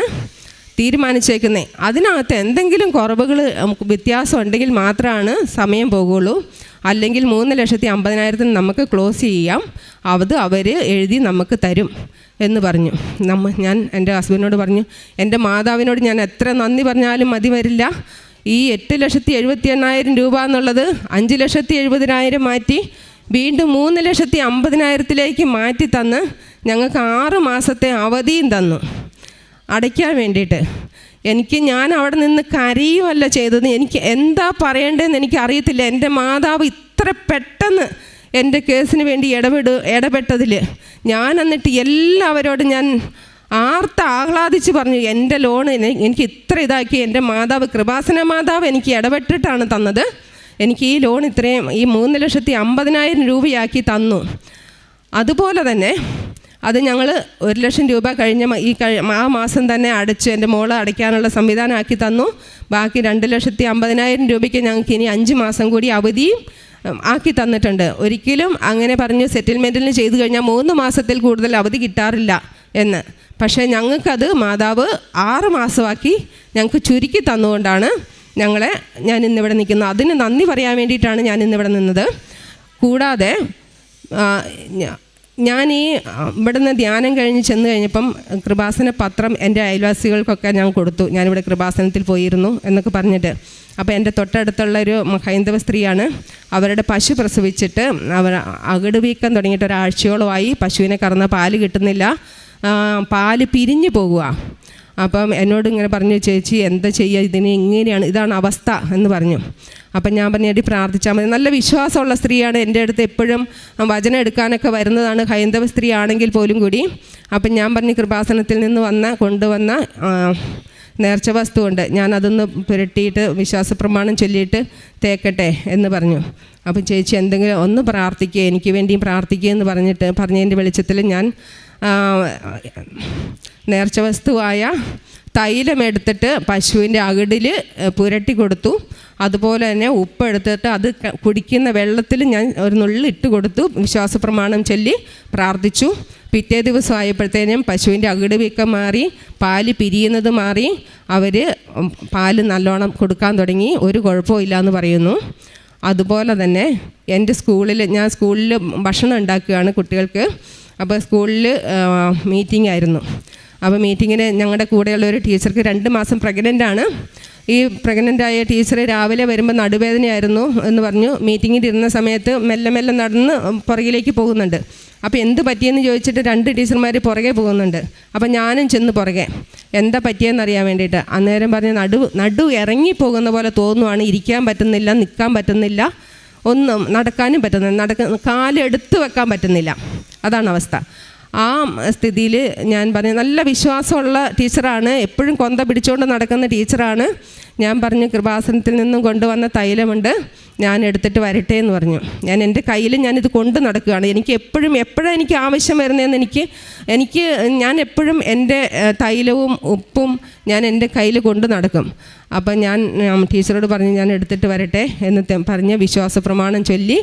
തീരുമാനിച്ചേക്കുന്നത് അതിനകത്ത് എന്തെങ്കിലും കുറവുകൾ നമുക്ക് വ്യത്യാസം ഉണ്ടെങ്കിൽ മാത്രമാണ് സമയം പോകുള്ളൂ. അല്ലെങ്കിൽ മൂന്ന് ലക്ഷത്തി അമ്പതിനായിരത്തിന് നമുക്ക് ക്ലോസ് ചെയ്യാം. അത് അവർ എഴുതി നമുക്ക് തരും എന്ന് പറഞ്ഞു. നമ്മ ഞാൻ എന്റെ ഹസ്ബൻഡിനോട് പറഞ്ഞു എന്റെ മാതാവിനോട് ഞാൻ എത്ര നന്ദി പറഞ്ഞാലും മതി വരില്ല. ഈ എട്ട് ലക്ഷത്തി എഴുപത്തി എണ്ണായിരം രൂപ എന്നുള്ളത് അഞ്ച് ലക്ഷത്തി എഴുപതിനായിരം മാറ്റി വീണ്ടും മൂന്ന് ലക്ഷത്തി അമ്പതിനായിരത്തിലേക്ക് മാറ്റി തന്ന് ഞങ്ങൾക്ക് ആറ് മാസത്തെ അവധിയും തന്നു. അടയ്ക്കാൻ വേണ്ടിയിട്ട്. എനിക്ക് ഞാൻ അവിടെ നിന്ന് കരയുമല്ല ചെയ്തത് എനിക്ക് എന്താ പറയേണ്ടതെന്ന് എനിക്ക് അറിയത്തില്ല എന്റെ മാതാവ് ഇത്ര പെട്ടെന്ന് എന്റെ കേസിന് വേണ്ടി ഇടപെടു ഇടപെട്ടതിൽ ഞാൻ എന്നിട്ട് എല്ലാവരോടും ഞാൻ ആർത്ത് ആഹ്ലാദിച്ച് പറഞ്ഞു എന്റെ ലോൺ എനിക്ക് ഇത്ര ഇതാക്കി എന്റെ മാതാവ് കൃപാസന മാതാവ് എനിക്ക് ഇടപെട്ടിട്ടാണ് തന്നത്. എനിക്ക് ഈ ലോൺ ഇത്രയും ഈ മൂന്ന് ലക്ഷത്തി അമ്പതിനായിരം രൂപയാക്കി തന്നു. അതുപോലെ തന്നെ അത് ഞങ്ങൾ ഒരു ലക്ഷം രൂപ കഴിഞ്ഞ ഈ ആ മാസം തന്നെ അടച്ച് എന്റെ മോളെ അടയ്ക്കാനുള്ള സംവിധാനമാക്കി തന്നു. ബാക്കി രണ്ട് ലക്ഷത്തി അമ്പതിനായിരം രൂപയ്ക്ക് ഞങ്ങൾക്ക് ഇനി അഞ്ച് മാസം കൂടി അവധിയും ആക്കി തന്നിട്ടുണ്ട്. ഒരിക്കലും അങ്ങനെ പറഞ്ഞു സെറ്റിൽമെന്റിന് ചെയ്തു കഴിഞ്ഞാൽ മൂന്ന് മാസത്തിൽ കൂടുതൽ അവധി കിട്ടാറില്ല എന്ന്. പക്ഷേ ഞങ്ങൾക്കത് മാതാവ് ആറ് മാസമാക്കി ഞങ്ങൾക്ക് ചുരുക്കി തന്നുകൊണ്ടാണ് ഞങ്ങളെ ഞാൻ ഇന്നിവിടെ നിൽക്കുന്നത്. അതിന് നന്ദി പറയാൻ വേണ്ടിയിട്ടാണ് ഞാൻ ഇന്നിവിടെ നിന്നത്. കൂടാതെ ഞാൻ ഈ ഇവിടുന്ന് ധ്യാനം കഴിഞ്ഞ് ചെന്ന് കഴിഞ്ഞപ്പം കൃപാസന പത്രം എന്റെ അയൽവാസികൾക്കൊക്കെ ഞാൻ കൊടുത്തു. ഞാനിവിടെ കൃപാസനത്തിൽ പോയിരുന്നു എന്നൊക്കെ പറഞ്ഞിട്ട്. അപ്പോൾ എന്റെ തൊട്ടടുത്തുള്ള ഒരു ഹൈന്ദവ സ്ത്രീയാണ്. അവരുടെ പശു പ്രസവിച്ചിട്ട് അവർ അകിട് വീക്കം തുടങ്ങിയിട്ട് ഒരാഴ്ചയോളമായി പശുവിനെ കറന്ന പാൽ കിട്ടുന്നില്ല. പാൽ പിരിഞ്ഞു പോകുക അപ്പം എന്നോട് ഇങ്ങനെ പറഞ്ഞു ചേച്ചി എന്താ ചെയ്യുക? ഇതിന് ഇങ്ങനെയാണ് ഇതാണ് അവസ്ഥ എന്ന് പറഞ്ഞു. അപ്പം ഞാൻ പറഞ്ഞു എടി പ്രാർത്ഥിച്ചാൽ മതി. നല്ല വിശ്വാസമുള്ള സ്ത്രീയാണ് എന്റെ അടുത്ത് എപ്പോഴും വചനം എടുക്കാനൊക്കെ വരുന്നതാണ്. ഹൈന്ദവ സ്ത്രീ ആണെങ്കിൽ പോലും കൂടി. അപ്പം ഞാൻ പറഞ്ഞു കൃപാസനത്തിൽ നിന്ന് വന്ന കൊണ്ടുവന്ന നേർച്ച വസ്തുവുണ്ട്. ഞാൻ അതൊന്ന് പുരട്ടിയിട്ട് വിശ്വാസ പ്രമാണം ചൊല്ലിയിട്ട് തേക്കട്ടെ എന്ന് പറഞ്ഞു. അപ്പം ചേച്ചി എന്തെങ്കിലും ഒന്ന് പ്രാർത്ഥിക്കുക എനിക്ക് വേണ്ടിയും പ്രാർത്ഥിക്കുക എന്ന് പറഞ്ഞിട്ട് പറഞ്ഞതിന്റെ വെളിച്ചത്തിൽ ഞാൻ നേർച്ച വസ്തുവായ തൈലം എടുത്തിട്ട് പശുവിന്റെ അകിടിൽ പുരട്ടി കൊടുത്തു. അതുപോലെ തന്നെ ഉപ്പ് എടുത്തിട്ട് അത് കുടിക്കുന്ന വെള്ളത്തിൽ ഞാൻ ഒരു നുള്ളിൽ ഇട്ട് കൊടുത്തു. വിശ്വാസ പ്രമാണം ചൊല്ലി പ്രാർത്ഥിച്ചു. പിറ്റേ ദിവസം ആയപ്പോഴത്തേനും പശുവിന്റെ അകിട് വീക്കം മാറി പാൽ പിരിയുന്നത് മാറി. അവർ പാൽ നല്ലോണം കൊടുക്കാൻ തുടങ്ങി. ഒരു കുഴപ്പമില്ല എന്ന് പറയുന്നു. അതുപോലെ തന്നെ എന്റെ സ്കൂളിൽ ഞാൻ സ്കൂളിൽ ഭക്ഷണം ഉണ്ടാക്കുകയാണ് കുട്ടികൾക്ക്. അപ്പോൾ സ്കൂളിൽ മീറ്റിംഗ് ആയിരുന്നു. അപ്പോൾ മീറ്റിങ്ങിന് ഞങ്ങളുടെ കൂടെയുള്ള ഒരു ടീച്ചർക്ക് രണ്ട് മാസം പ്രഗ്നന്റ് ആണ്. ഈ പ്രഗ്നന്റ് ആയ ടീച്ചർ രാവിലെ വരുമ്പോൾ നടുവേദനയായിരുന്നു എന്ന് പറഞ്ഞു. മീറ്റിങ്ങിൽ ഇരുന്ന സമയത്ത് മെല്ലെ മെല്ലെ നടന്ന് പുറകിലേക്ക് പോകുന്നുണ്ട്. അപ്പോൾ എന്ത് പറ്റിയെന്ന് ചോദിച്ചിട്ട് രണ്ട് ടീച്ചർമാർ പുറകെ പോകുന്നുണ്ട്. അപ്പോൾ ഞാനും ചെന്ന് പുറകെ. എന്താ പറ്റിയെന്ന് അറിയാൻ വേണ്ടിയിട്ട്. അന്നേരം പറഞ്ഞ് നടു നടു ഇറങ്ങി പോകുന്ന പോലെ തോന്നുവാണ്. ഇരിക്കാൻ പറ്റുന്നില്ല നിൽക്കാൻ പറ്റുന്നില്ല. ഒന്നും നടക്കാനും പറ്റുന്നില്ല നടക്ക കാലെടുത്ത് വെക്കാൻ പറ്റുന്നില്ല. അതാണ് അവസ്ഥ. ആ സ്ഥിതിയിൽ ഞാൻ പറഞ്ഞു നല്ല വിശ്വാസമുള്ള ടീച്ചറാണ്. എപ്പോഴും കൊന്ത പിടിച്ചുകൊണ്ട് നടക്കുന്ന ടീച്ചറാണ്. ഞാൻ പറഞ്ഞു കൃപാസനത്തിൽ നിന്നും കൊണ്ടുവന്ന തൈലമുണ്ട് ഞാൻ എടുത്തിട്ട് വരട്ടെ എന്ന് പറഞ്ഞു. ഞാൻ എന്റെ കയ്യിൽ ഞാനിത് കൊണ്ട് നടക്കുകയാണ്. എനിക്ക് എപ്പോഴും എപ്പോഴും എനിക്ക് ആവശ്യം വരുന്നതെന്ന് എനിക്ക് എനിക്ക് ഞാൻ എപ്പോഴും എന്റെ തൈലവും ഉപ്പും ഞാൻ എന്റെ കയ്യിൽ കൊണ്ട് നടക്കും. അപ്പം ഞാൻ ടീച്ചറോട് പറഞ്ഞു ഞാൻ എടുത്തിട്ട് വരട്ടെ എന്ന് പറഞ്ഞ് വിശ്വാസ പ്രമാണം ചൊല്ലി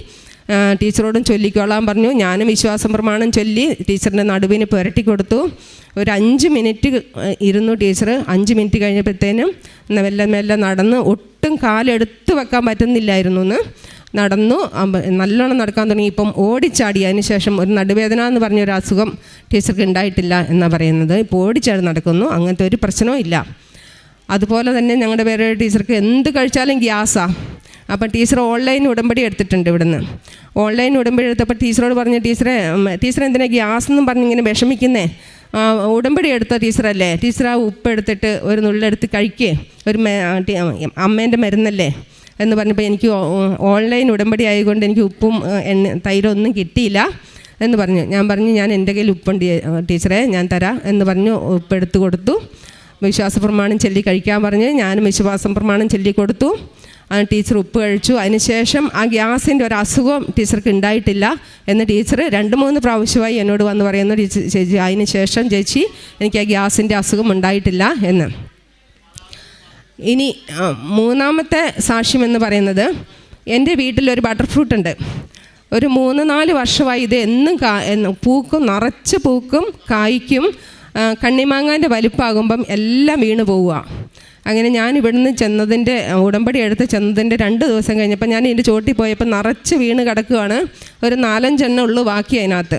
ടീച്ചറോടും ചൊല്ലിക്കോളാൻ പറഞ്ഞു. ഞാനും വിശ്വാസം പ്രമാണം ചൊല്ലി ടീച്ചറിന്റെ നടുവിന് പുരട്ടി കൊടുത്തു. ഒരു അഞ്ച് മിനിറ്റ് ഇരുന്നു ടീച്ചർ അഞ്ച് മിനിറ്റ് കഴിഞ്ഞപ്പോഴത്തേനും മെല്ലെ മെല്ലെ നടന്ന് ഒട്ടും കാലെടുത്ത് വെക്കാൻ പറ്റുന്നില്ലായിരുന്നു എന്ന് നടന്നു നല്ലോണം നടക്കാൻ തുടങ്ങി. ഇപ്പം ഓടിച്ചാടി. അതിന് ശേഷം ഒരു നടുവേദന എന്ന് പറഞ്ഞൊരു അസുഖം ടീച്ചർക്ക് ഉണ്ടായിട്ടില്ല എന്നാണ് പറയുന്നത്. ഇപ്പോൾ ഓടിച്ചാടി നടക്കുന്നു. അങ്ങനത്തെ ഒരു പ്രശ്നവും ഇല്ല. അതുപോലെ തന്നെ ഞങ്ങളുടെ വേറെ ടീച്ചർക്ക് എന്ത് കഴിച്ചാലും ഗ്യാസാണ് അപ്പം ടീച്ചർ ഓൺലൈൻ ഉടമ്പടി എടുത്തിട്ടുണ്ട് ഇവിടുന്ന്. ഓൺലൈൻ ഉടമ്പടി എടുത്തപ്പോൾ ടീച്ചറോട് പറഞ്ഞ ടീച്ചറെ ടീച്ചർ എന്തിനാ ഗ്യാസ് എന്നും പറഞ്ഞ് ഇങ്ങനെ വിഷമിക്കുന്നേ? ഉടമ്പടി എടുത്ത ടീച്ചറല്ലേ? ടീച്ചർ ആ ഉപ്പ് എടുത്തിട്ട് ഒരു നുള്ളെടുത്ത് കഴിക്കേ. ഒരു അമ്മേന്റെ മരുന്നല്ലേ? എന്ന് പറഞ്ഞപ്പോൾ എനിക്ക് ഓൺലൈൻ ഉടമ്പടി ആയതുകൊണ്ട് എനിക്ക് ഉപ്പും എണ്ണ തൈരൊന്നും കിട്ടിയില്ല എന്ന് പറഞ്ഞു. ഞാൻ പറഞ്ഞു ഞാൻ എന്റെ കയ്യിൽ ഉപ്പുണ്ട് ടീച്ചറെ ഞാൻ തരാം എന്ന് പറഞ്ഞു. ഉപ്പ് എടുത്തു കൊടുത്തു. വിശ്വാസ പ്രമാണം ചൊല്ലി കഴിക്കാൻ പറഞ്ഞ്. ഞാനും വിശ്വാസം പ്രമാണം ചൊല്ലി കൊടുത്തു. ആ ടീച്ചർ ഉപ്പ് കഴിച്ചു. അതിനുശേഷം ആ ഗ്യാസിന്റെ ഒരു അസുഖം ടീച്ചർക്ക് ഉണ്ടായിട്ടില്ല എന്ന് ടീച്ചർ രണ്ട് മൂന്ന് പ്രാവശ്യമായി എന്നോട് വന്ന് പറയുന്നു ചേച്ചി അതിന് ശേഷം ചേച്ചി എനിക്ക് ആ ഗ്യാസിന്റെ അസുഖം ഉണ്ടായിട്ടില്ല എന്ന്. ഇനി മൂന്നാമത്തെ സാക്ഷ്യം എന്ന് പറയുന്നത് എന്റെ വീട്ടിലൊരു ബട്ടർ ഫ്രൂട്ട് ഉണ്ട്. ഒരു മൂന്ന് നാല് വർഷമായി ഇത് എന്നും കാ പൂക്കും നിറച്ച് പൂക്കും കായ്ക്കും കണ്ണിമാങ്ങാന്റെ വലിപ്പാകുമ്പം എല്ലാം വീണ് പോവുക. അങ്ങനെ ഞാൻ ഇവിടുന്ന് ചെന്നതിന്റെ ഉടമ്പടി എടുത്ത് ചെന്നതിന്റെ രണ്ട് ദിവസം കഴിഞ്ഞപ്പോൾ ഞാൻ ഇതിന്റെ ചോട്ടിൽ പോയപ്പോൾ നിറച്ച് വീണ് കിടക്കുകയാണ് ഒരു നാലഞ്ചെണ്ണം ഉള്ളു ബാക്കി അതിനകത്ത്.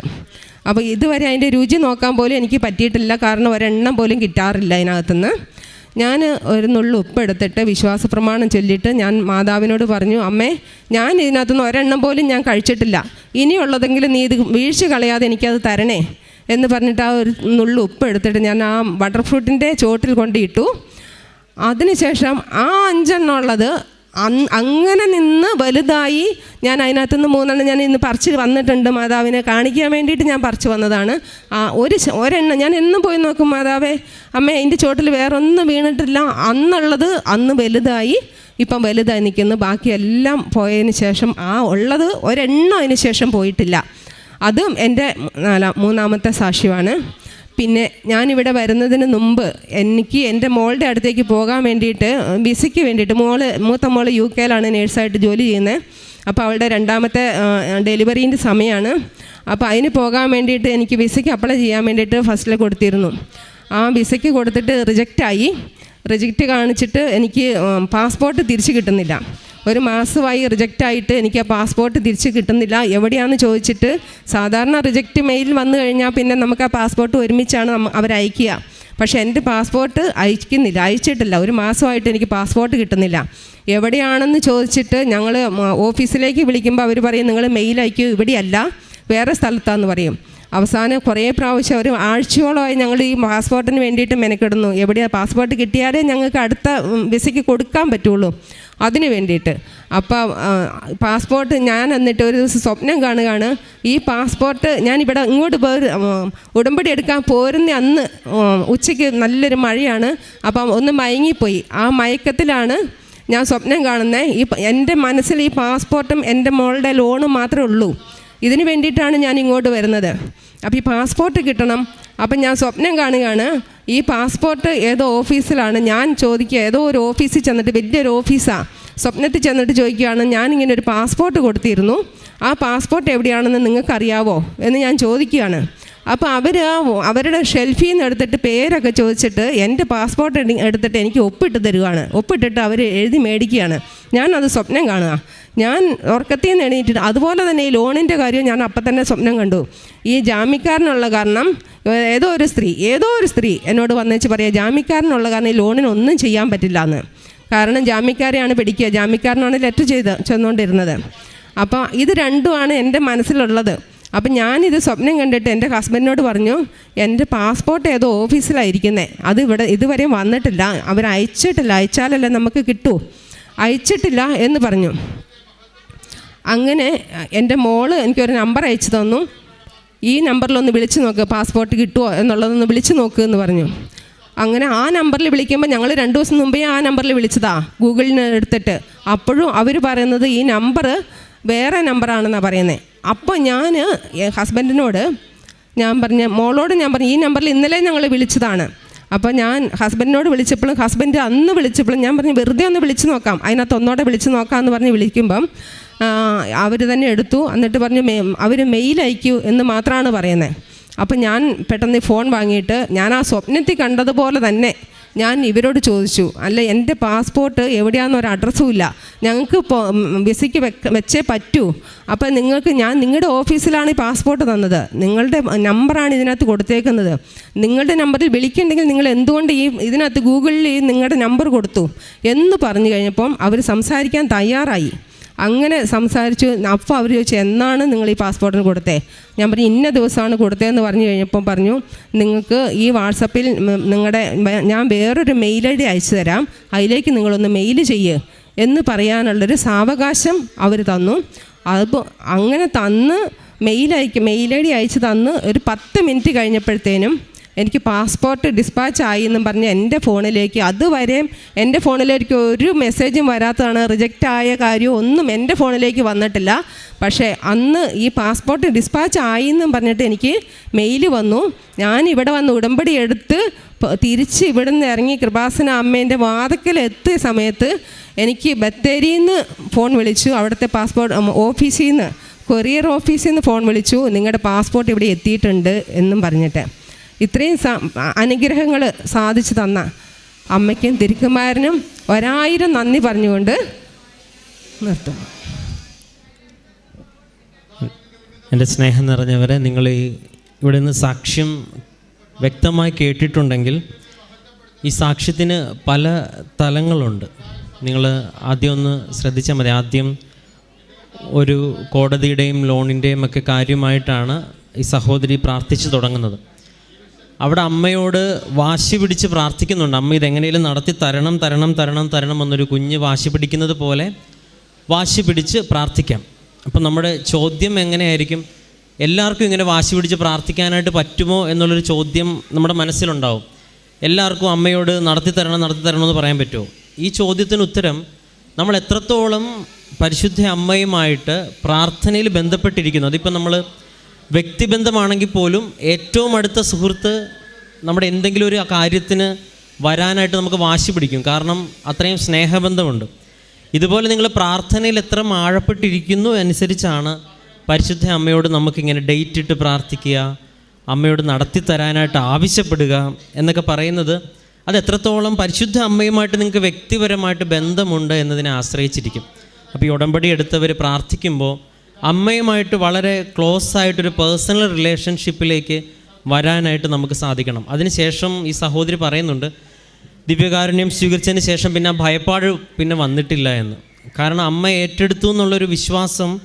അപ്പോൾ ഇതുവരെ അതിന്റെ രുചി നോക്കാൻ പോലും എനിക്ക് പറ്റിയിട്ടില്ല. കാരണം ഒരെണ്ണം പോലും കിട്ടാറില്ല അതിനകത്തുനിന്ന്. ഞാൻ ഒരു നുള്ളു ഉപ്പ് എടുത്തിട്ട് വിശ്വാസ പ്രമാണം ചൊല്ലിയിട്ട് ഞാൻ മാതാവിനോട് പറഞ്ഞു അമ്മേ ഞാൻ ഇതിനകത്തുനിന്ന് ഒരെണ്ണം പോലും ഞാൻ കഴിച്ചിട്ടില്ല. ഇനിയുള്ളതെങ്കിലും നീ ഇത് വീഴ്ച കളയാതെ എനിക്കത് തരണേ. എന്ന് പറഞ്ഞിട്ട് ആ ഒരു നുള്ളു ഉപ്പ് എടുത്തിട്ട് ഞാൻ ആ ബട്ടർ ഫ്രൂട്ടിന്റെ ചോട്ടിൽ കൊണ്ടിട്ടു. അതിനുശേഷം ആ അഞ്ചെണ്ണുള്ളത് അങ്ങനെ നിന്ന് വലുതായി ഞാൻ അതിനകത്തുനിന്ന് മൂന്നെണ്ണം ഞാൻ ഇന്ന് പറിച്ച് വന്നിട്ടുണ്ട് മാതാവിനെ കാണിക്കാൻ വേണ്ടിയിട്ട് ഞാൻ പറിച്ച് വന്നതാണ്. ആ ഒരു ഒരെണ്ണം ഞാൻ എന്നും പോയി നോക്കും മാതാവേ. അമ്മ എന്റെ ചോട്ടിൽ വേറൊന്നും വീണിട്ടില്ല. അന്നുള്ളത് അന്ന് വലുതായി ഇപ്പം വലുതായി നിൽക്കുന്നു. ബാക്കിയെല്ലാം പോയതിന് ശേഷം ആ ഉള്ളത് ഒരെണ്ണം അതിന് ശേഷം പോയിട്ടില്ല. അതും എന്റെ മൂന്നാമത്തെ സാക്ഷ്യമാണ്. പിന്നെ ഞാനിവിടെ വരുന്നതിന് മുമ്പ് എനിക്ക് എന്റെ മോളുടെ അടുത്തേക്ക് പോകാൻ വേണ്ടിയിട്ട് വിസയ്ക്ക് വേണ്ടിയിട്ട് മോൾ മൂത്ത മോൾ യു കെയിലാണ് നേഴ്സായിട്ട് ജോലി ചെയ്യുന്നത് അപ്പോൾ അവളുടെ രണ്ടാമത്തെ ഡെലിവറീന്റെ സമയമാണ്. അപ്പോൾ അതിന് പോകാൻ വേണ്ടിയിട്ട് എനിക്ക് വിസയ്ക്ക് അപ്ലൈ ചെയ്യാൻ വേണ്ടിയിട്ട് ഫസ്റ്റിൽ കൊടുത്തിരുന്നു. ആ വിസയ്ക്ക് കൊടുത്തിട്ട് റിജക്റ്റായി. റിജക്റ്റ് കാണിച്ചിട്ട് എനിക്ക് പാസ്പോർട്ട് തിരിച്ചു കിട്ടുന്നില്ല. ഒരു മാസമായി റിജക്റ്റ് ആയിട്ട് എനിക്ക് ആ പാസ്പോർട്ട് തിരിച്ച് കിട്ടുന്നില്ല. എവിടെയാണെന്ന് ചോദിച്ചിട്ട് സാധാരണ റിജക്റ്റ് മെയിൽ വന്നു കഴിഞ്ഞാൽ പിന്നെ നമുക്ക് ആ പാസ്പോർട്ട് ഒരുമിച്ചാണ് അവരയക്കുക പക്ഷേ എന്റെ പാസ്പോർട്ട് അയക്കുന്നില്ല അയച്ചിട്ടില്ല. ഒരു മാസമായിട്ട് എനിക്ക് പാസ്പോർട്ട് കിട്ടുന്നില്ല. എവിടെയാണെന്ന് ചോദിച്ചിട്ട് ഞങ്ങൾ ഓഫീസിലേക്ക് വിളിക്കുമ്പോൾ അവർ പറയും നിങ്ങൾ മെയിൽ അയക്കൂ. ഇവിടെയല്ല വേറെ സ്ഥലത്താന്ന് പറയും. അവസാനം കുറേ പ്രാവശ്യം ഒരു ആഴ്ചയോളമായി ഞങ്ങൾ ഈ പാസ്പോർട്ടിന് വേണ്ടിയിട്ട് മെനക്കെടുന്നു. എവിടെയാണ് പാസ്പോർട്ട് കിട്ടിയാലേ ഞങ്ങൾക്ക് അടുത്ത വിസയ്ക്ക് കൊടുക്കാൻ പറ്റുള്ളൂ. അതിന് വേണ്ടിയിട്ട്. അപ്പോൾ പാസ്പോർട്ട് ഞാൻ എന്നിട്ട് ഒരു ദിവസം സ്വപ്നം കാണുകയാണ്. ഈ പാസ്പോർട്ട് ഞാനിവിടെ ഇങ്ങോട്ട് പോ ഉടമ്പടി എടുക്കാൻ പോരുന്ന അന്ന് ഉച്ചയ്ക്ക് നല്ലൊരു മഴയാണ്. അപ്പം ഒന്ന് മയങ്ങിപ്പോയി. ആ മയക്കത്തിലാണ് ഞാൻ സ്വപ്നം കാണുന്നത് ഈ എന്റെ മനസ്സിൽ ഈ പാസ്പോർട്ടും എന്റെ മോളുടെ ലോണും മാത്രമേ ഉള്ളൂ. ഇതിന് വേണ്ടിയിട്ടാണ് ഞാൻ ഇങ്ങോട്ട് വരുന്നത്. അപ്പോൾ ഈ പാസ്പോർട്ട് കിട്ടണം. അപ്പം ഞാൻ സ്വപ്നം കാണുകയാണ് ഈ പാസ്പോർട്ട് ഏതോ ഓഫീസിലാണ് ഞാൻ ചോദിക്കുക ഏതോ ഒരു ഓഫീസിൽ ചെന്നിട്ട് വലിയൊരു ഓഫീസാണ് സ്വപ്നത്തിൽ ചെന്നിട്ട് ചോദിക്കുകയാണ് ഞാനിങ്ങനെ ഒരു പാസ്പോർട്ട് കൊടുത്തിരുന്നു. ആ പാസ്പോർട്ട് എവിടെയാണെന്ന് നിങ്ങൾക്കറിയാവോ എന്ന് ഞാൻ ചോദിക്കുകയാണ്. അപ്പോൾ അവർ അവരുടെ ഷെൽഫിൽ നിന്ന് എടുത്തിട്ട് പേരൊക്കെ ചോദിച്ചിട്ട് എന്റെ പാസ്പോർട്ട് എടുത്തിട്ട് എനിക്ക് ഒപ്പിട്ട് തരുവാണ്. ഒപ്പിട്ടിട്ട് അവർ എഴുതി മേടിക്കുകയാണ്. ഞാനത് സ്വപ്നം കാണുക. ഞാൻ ഉറക്കത്തിൽ നിന്ന് എണീറ്റിട്ട് അതുപോലെ തന്നെ ഈ ലോണിന്റെ കാര്യം ഞാൻ അപ്പം തന്നെ സ്വപ്നം കണ്ടു. ഈ ജാമ്യക്കാരനുള്ള കാരണം ഏതോ ഒരു സ്ത്രീ ഏതോ ഒരു സ്ത്രീ എന്നോട് വന്നേച്ച് പറയാം ജാമ്യക്കാരനുള്ള കാരണം ഈ ലോണിനൊന്നും ചെയ്യാൻ പറ്റില്ല എന്ന് കാരണം ജാമ്യക്കാരെയാണ് പിടിക്കുക. ജാമ്യക്കാരനാണ് ലെറ്റർ ചെയ്ത് ചെന്നുകൊണ്ടിരുന്നത്. അപ്പോൾ ഇത് രണ്ടുമാണ് എന്റെ മനസ്സിലുള്ളത്. അപ്പം ഞാനിത് സ്വപ്നം കണ്ടിട്ട് എന്റെ ഹസ്ബൻഡിനോട് പറഞ്ഞു എന്റെ പാസ്പോർട്ട് ഏതോ ഓഫീസിലായിരിക്കുന്നത് അത് ഇവിടെ ഇതുവരെ വന്നിട്ടില്ല. അവർ അയച്ചിട്ടില്ല അയച്ചാലല്ലേ നമുക്ക് കിട്ടൂ. അയച്ചിട്ടില്ല എന്ന് പറഞ്ഞു. അങ്ങനെ എന്റെ മോൾ എനിക്കൊരു നമ്പർ അയച്ചു തന്നു. ഈ നമ്പറിലൊന്ന് വിളിച്ചു നോക്ക് പാസ്പോർട്ട് കിട്ടുമോ എന്നുള്ളതൊന്ന് വിളിച്ചു നോക്ക് എന്ന് പറഞ്ഞു. അങ്ങനെ ആ നമ്പറിൽ വിളിക്കുമ്പോൾ ഞങ്ങൾ രണ്ട് ദിവസം മുമ്പേ ആ നമ്പറിൽ വിളിച്ചതാ ഗൂഗിളിന് എടുത്തിട്ട്. അപ്പോഴും അവർ പറയുന്നത് ഈ നമ്പർ വേറെ നമ്പറാണെന്നാണ് പറയുന്നത് അപ്പോൾ ഞാൻ ഹസ്ബൻഡിനോട് ഞാൻ പറഞ്ഞ മോളോട് ഞാൻ പറഞ്ഞു ഈ നമ്പറിൽ ഇന്നലെ ഞങ്ങൾ വിളിച്ചതാണ്. അപ്പോൾ ഞാൻ ഹസ്ബൻഡിനോട് വിളിച്ചപ്പോഴും ഹസ്ബൻഡ് അന്ന് വിളിച്ചപ്പോഴും ഞാൻ പറഞ്ഞു വെറുതെ ഒന്ന് വിളിച്ചു നോക്കാം അതിനകത്ത് ഒന്നോടെ വിളിച്ചു നോക്കാം എന്ന് പറഞ്ഞ് വിളിക്കുമ്പം അവർ തന്നെ എടുത്തു. എന്നിട്ട് പറഞ്ഞു അവർ മെയിൽ അയക്കൂ എന്ന് മാത്രമാണ് പറയുന്നത് അപ്പം ഞാൻ പെട്ടെന്ന് ഫോൺ വാങ്ങിയിട്ട് ഞാൻ ആ സ്വപ്നത്തിൽ കണ്ടതുപോലെ തന്നെ ഞാൻ ഇവരോട് ചോദിച്ചു അല്ല എന്റെ പാസ്പോർട്ട് എവിടെയാണെന്ന് ഒരു അഡ്രസ്സും ഇല്ല. ഞങ്ങൾക്ക് വിസയ്ക്ക് വെച്ചേ പറ്റൂ. അപ്പം നിങ്ങൾക്ക് ഞാൻ നിങ്ങളുടെ ഓഫീസിലാണ് ഈ പാസ്പോർട്ട് തന്നത്. നിങ്ങളുടെ നമ്പറാണ് ഇതിനകത്ത് കൊടുത്തേക്കുന്നത്. നിങ്ങളുടെ നമ്പറിൽ വിളിക്കണ്ടെങ്കിൽ നിങ്ങൾ എന്തുകൊണ്ട് ഈ ഇതിനകത്ത് ഗൂഗിളിൽ നിങ്ങളുടെ നമ്പർ കൊടുത്തു? എന്ന് പറഞ്ഞു കഴിഞ്ഞപ്പം അവർ സംസാരിക്കാൻ തയ്യാറായി. അങ്ങനെ സംസാരിച്ചു അപ്പോൾ അവർ ചോദിച്ചു എന്നാണ് നിങ്ങൾ ഈ പാസ്പോർട്ടിന് കൊടുത്തേ? ഞാൻ പറഞ്ഞു ഇന്ന ദിവസമാണ് കൊടുത്തതെന്ന് പറഞ്ഞു കഴിഞ്ഞപ്പം പറഞ്ഞു നിങ്ങൾക്ക് ഈ വാട്സപ്പിൽ നിങ്ങളുടെ ഞാൻ വേറൊരു മെയിൽ ഐ ഡി അയച്ചു തരാം അതിലേക്ക് നിങ്ങളൊന്ന് മെയിൽ ചെയ്യ് എന്ന് പറയാനുള്ളൊരു സാവകാശം അവർ തന്നു. അപ്പോൾ അങ്ങനെ തന്ന് മെയിൽ അയക്കും മെയിൽ ഐ ഡി അയച്ച് തന്ന് ഒരു പത്ത് മിനിറ്റ് കഴിഞ്ഞപ്പോഴത്തേനും എനിക്ക് പാസ്പോർട്ട് ഡിസ്പാച്ച് ആയി എന്നും പറഞ്ഞ് എന്റെ ഫോണിലേക്ക് അതുവരെയും എന്റെ ഫോണിലേക്ക് ഒരു മെസ്സേജും വരാത്തതാണ്. റിജക്റ്റ് ആയ കാര്യം ഒന്നും എന്റെ ഫോണിലേക്ക് വന്നിട്ടില്ല. പക്ഷേ അന്ന് ഈ പാസ്പോർട്ട് ഡിസ്പാച്ച് ആയി എന്നും പറഞ്ഞിട്ട് എനിക്ക് മെയിൽ വന്നു. ഞാൻ ഇവിടെ വന്ന് ഉടമ്പടി എടുത്ത് തിരിച്ച് ഇവിടെ നിന്ന് ഇറങ്ങി കൃപാസന അമ്മേന്റെ വാതക്കൽ എത്തിയ സമയത്ത് എനിക്ക് ബത്തേരിയിൽ നിന്ന് ഫോൺ വിളിച്ചു. അവിടുത്തെ പാസ്പോർട്ട് ഓഫീസിൽ നിന്ന് കൊറിയർ ഓഫീസിൽ നിന്ന് ഫോൺ വിളിച്ചു. നിങ്ങളുടെ പാസ്പോർട്ട് ഇവിടെ എത്തിയിട്ടുണ്ട് എന്നും പറഞ്ഞിട്ട്. ഇത്രയും അനുഗ്രഹങ്ങൾ സാധിച്ചു തന്ന അമ്മയ്ക്കും തിരുക്കുമാരനും ഒരായിരം നന്ദി പറഞ്ഞുകൊണ്ട് നിർത്തുന്നു. എന്റെ സ്നേഹം നിറഞ്ഞവരെ നിങ്ങൾ ഈ ഇവിടെ നിന്ന് സാക്ഷ്യം വ്യക്തമായി കേട്ടിട്ടുണ്ടെങ്കിൽ ഈ സാക്ഷ്യത്തിന് പല തലങ്ങളുണ്ട്. നിങ്ങൾ ആദ്യം ഒന്ന് ശ്രദ്ധിച്ചാൽ മതി. ആദ്യം ഒരു കോടതിയുടെയും ലോണിന്റെയും ഒക്കെ കാര്യമായിട്ടാണ് ഈ സഹോദരി പ്രാർത്ഥിച്ചു തുടങ്ങുന്നത്. അവിടെ അമ്മയോട് വാശി പിടിച്ച് പ്രാർത്ഥിക്കുന്നുണ്ട്. അമ്മ ഇതെങ്ങനെയും നടത്തി തരണം തരണം തരണം തരണം എന്നൊരു കുഞ്ഞ് വാശി പിടിക്കുന്നത് പോലെ വാശി പിടിച്ച് പ്രാർത്ഥിക്കാം. അപ്പം നമ്മുടെ ചോദ്യം എങ്ങനെയായിരിക്കും? എല്ലാവർക്കും ഇങ്ങനെ വാശി പിടിച്ച് പ്രാർത്ഥിക്കാനായിട്ട് പറ്റുമോ എന്നുള്ളൊരു ചോദ്യം നമ്മുടെ മനസ്സിലുണ്ടാവും. എല്ലാവർക്കും അമ്മയോട് നടത്തി തരണം നടത്തി തരണം എന്ന് പറയാൻ പറ്റുമോ? ഈ ചോദ്യത്തിന് ഉത്തരം നമ്മൾ എത്രത്തോളം പരിശുദ്ധ അമ്മയുമായിട്ട് പ്രാർത്ഥനയിൽ ബന്ധപ്പെട്ടിരിക്കുന്നു. അതിപ്പോൾ നമ്മൾ വ്യക്തിബന്ധമാണെങ്കിൽ പോലും ഏറ്റവും അടുത്ത സുഹൃത്ത് നമ്മുടെ എന്തെങ്കിലും ഒരു കാര്യത്തിന് വരാനായിട്ട് നമുക്ക് വാശി പിടിക്കും. കാരണം അത്രയും സ്നേഹബന്ധമുണ്ട്. ഇതുപോലെ നിങ്ങൾ പ്രാർത്ഥനയിൽ എത്ര ആഴപ്പെട്ടിരിക്കുന്നു അനുസരിച്ചാണ് പരിശുദ്ധ അമ്മയോട് നമുക്കിങ്ങനെ ഡേറ്റ് ഇട്ട് പ്രാർത്ഥിക്കുക അമ്മയോട് നടത്തി തരാനായിട്ട് ആവശ്യപ്പെടുക എന്നൊക്കെ പറയുന്നത് അത് എത്രത്തോളം പരിശുദ്ധ അമ്മയുമായിട്ട് നിങ്ങൾക്ക് വ്യക്തിപരമായിട്ട് ബന്ധമുണ്ട് എന്നതിനെ ആശ്രയിച്ചിരിക്കും. അപ്പോൾ ഈ ഉടമ്പടി എടുത്തവർ പ്രാർത്ഥിക്കുമ്പോൾ അമ്മയുമായിട്ട് വളരെ ക്ലോസ് ആയിട്ടൊരു പേഴ്സണൽ റിലേഷൻഷിപ്പിലേക്ക് വരാനായിട്ട് നമുക്ക് സാധിക്കണം. അതിനുശേഷം ഈ സഹോദരി പറയുന്നുണ്ട് ദിവ്യകാരുണ്യം സ്വീകരിച്ചതിന് ശേഷം പിന്നെ ഭയപ്പാട് പിന്നെ വന്നിട്ടില്ല എന്ന്. കാരണം അമ്മ ഏറ്റെടുത്തു എന്നുള്ളൊരു വിശ്വാസം